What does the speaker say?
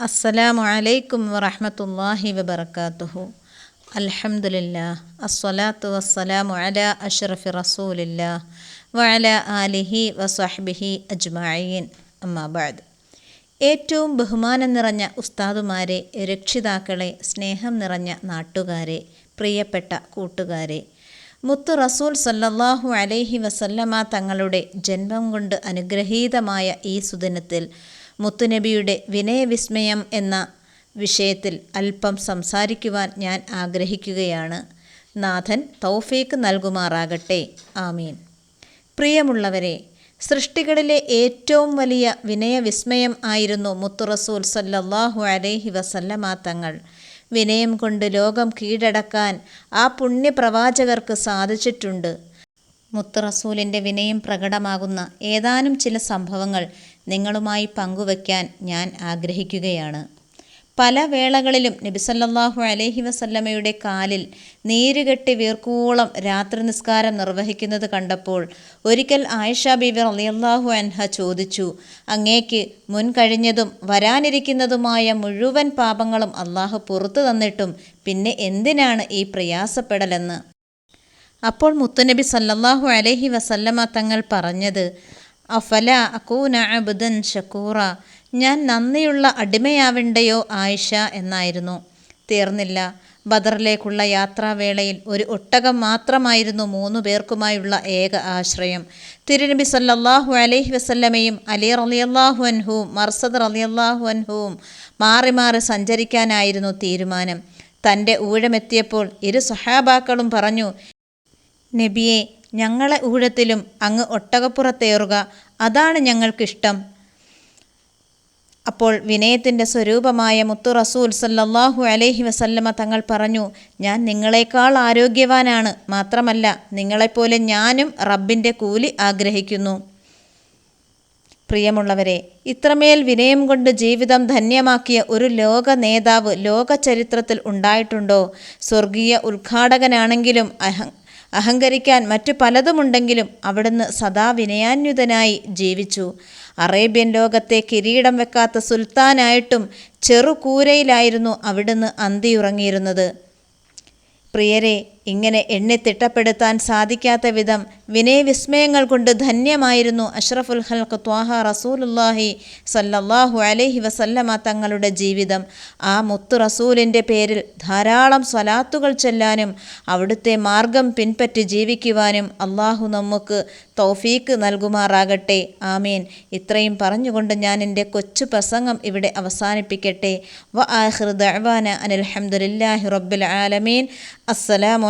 അസ്സലാമു അലൈക്കും വറഹമത്തല്ലാഹി വബർക്കാത്തുഹു അൽഹംദുലില്ലാ അസ്സലാത്തു വസ്സലാമു അല അഷ്റഫി റസൂലില്ലാ വഅല ആലിഹി വസ്വഹ്ബിഹി അജ്മഈൻ. അമ്മാബാദ് ഏറ്റവും ബഹുമാനം നിറഞ്ഞ ഉസ്താദുമാരെ രക്ഷിതാക്കളെ സ്നേഹം നിറഞ്ഞ നാട്ടുകാരെ പ്രിയപ്പെട്ട കൂട്ടുകാരെ മുത്തു റസൂൽ സല്ലല്ലാഹു അലൈഹി വസല്ലമ തങ്ങളുടെ ജന്മം കൊണ്ട് അനുഗ്രഹീതമായ ഈ സുദിനത്തിൽ മുത്തുനബിയുടെ വിനയവിസ്മയം എന്ന വിഷയത്തിൽ അല്പം സംസാരിക്കുവാൻ ഞാൻ ആഗ്രഹിക്കുകയാണ്. നാഥൻ തൗഫീക്ക് നൽകുമാറാകട്ടെ. ആമീൻ. പ്രിയമുള്ളവരെ സൃഷ്ടികളിലെ ഏറ്റവും വലിയ വിനയവിസ്മയം ആയിരുന്നു മുത്തുറസൂൽ സല്ലല്ലാഹു അലൈഹി വസല്ലമ തങ്ങൾ. വിനയം കൊണ്ട് ലോകം കീഴടക്കാൻ ആ പുണ്യപ്രവാചകർക്ക് സാധിച്ചിട്ടുണ്ട്. മുത്തുറസൂലിന്റെ വിനയം പ്രകടമാകുന്ന ഏതാനും ചില സംഭവങ്ങൾ നിങ്ങളുമായി പങ്കുവയ്ക്കാൻ ഞാൻ ആഗ്രഹിക്കുകയാണ്. പല വേളകളിലും നബിസല്ലാഹു അലഹി വസല്ലമയുടെ കാലിൽ നീരുകെട്ടി വീർക്കൂളം രാത്രി നിസ്കാരം നിർവഹിക്കുന്നത് കണ്ടപ്പോൾ ഒരിക്കൽ ആയിഷ ബീബി റളിയല്ലാഹു അൻഹ ചോദിച്ചു അങ്ങേക്ക് മുൻകഴിഞ്ഞതും വരാനിരിക്കുന്നതുമായ മുഴുവൻ പാപങ്ങളും അള്ളാഹു പുറത്തു തന്നിട്ടും പിന്നെ എന്തിനാണ് ഈ പ്രയാസപ്പെടലെന്ന്? അപ്പോൾ മുത്തുനബി സല്ലല്ലാഹു അലഹി വസല്ലമ തങ്ങൾ പറഞ്ഞത് അഫല അക്കൂന അബുദൻ ഷക്കൂറ ഞാൻ നന്ദിയുള്ള അടിമയാവണ്ടയോ ആയിഷ എന്നായിരുന്നു. തീർന്നില്ല. ബദറിലേക്കുള്ള യാത്രാവേളയിൽ ഒരു ഒട്ടകം മാത്രമായിരുന്നു മൂന്നു പേർക്കുമായുള്ള ഏക ആശ്രയം. തിരുനബി സല്ലാഹു അലൈഹി വസല്ലമയും അലി റലിയല്ലാഹു അൻഹുവും മർസദ് റലിയല്ലാഹു അൻഹുവും മാറി മാറി സഞ്ചരിക്കാനായിരുന്നു തീരുമാനം. തന്റെ ഊഴമെത്തിയപ്പോൾ ഇരു സഹാബാക്കളും പറഞ്ഞു നബിയെ ഞങ്ങളെ ഊഴത്തിലും അങ്ങ് ഒട്ടകപ്പുറത്തേറുക. അതാണ് ഞങ്ങൾക്കിഷ്ടം. അപ്പോൾ വിനയത്തിന്റെ സ്വരൂപമായ മുത്തു റസൂൽ സല്ലാഹു അലൈഹി വസല്ലമ തങ്ങൾ പറഞ്ഞു ഞാൻ നിങ്ങളെക്കാൾ ആരോഗ്യവാനാണ്. മാത്രമല്ല നിങ്ങളെപ്പോലെ ഞാനും റബ്ബിന്റെ കൂലി ആഗ്രഹിക്കുന്നു. പ്രിയമുള്ളവരെ ഇത്രമേൽ വിനയം കൊണ്ട് ജീവിതം ധന്യമാക്കിയ ഒരു ലോക നേതാവ് ലോക ചരിത്രത്തിൽ ഉണ്ടായിട്ടുണ്ടോ? സ്വർഗീയ ഉദ്ഘാടകനാണെങ്കിലും അഹ അഹങ്കരിക്കാൻ മറ്റു പലതുമുണ്ടെങ്കിലും അവിടുന്ന് സദാ വിനയാന്യുതനായി ജീവിച്ചു. അറേബ്യൻ ലോകത്തെ കിരീടം വെക്കാത്ത സുൽത്താനായിട്ടും ചെറുകൂരയിലായിരുന്നു അവിടുന്ന് അന്തിയുറങ്ങിയിരുന്നത്. പ്രിയരെ ഇങ്ങനെ എണ്ണി തിട്ടപ്പെടുത്താൻ സാധിക്കാത്ത വിധം വിനയവിസ്മയങ്ങൾ കൊണ്ട് ധന്യമായിരുന്നു അഷ്റഫുൽ ഹൽക്ക് ത്വാഹ റസൂലുല്ലാഹി സല്ലല്ലാഹു അലൈഹി വസല്ലമ തങ്ങളുടെ ജീവിതം. ആ മുത്തു റസൂലിന്റെ പേരിൽ ധാരാളം സ്വലാത്തുകൾ ചെല്ലാനും അവിടുത്തെ മാർഗം പിൻപറ്റി ജീവിക്കുവാനും അള്ളാഹു നമുക്ക് തൗഫീക്ക് നൽകുമാറാകട്ടെ. ആമീൻ. ഇത്രയും പറഞ്ഞുകൊണ്ട് ഞാൻ എന്റെ കൊച്ചു പ്രസംഗം ഇവിടെ അവസാനിപ്പിക്കട്ടെ. വ ആഹിർ ദഅവാന അനിൽഹംദുലില്ലാഹി റബ്ബിൽ ആലമീൻ. അസ്സലാമു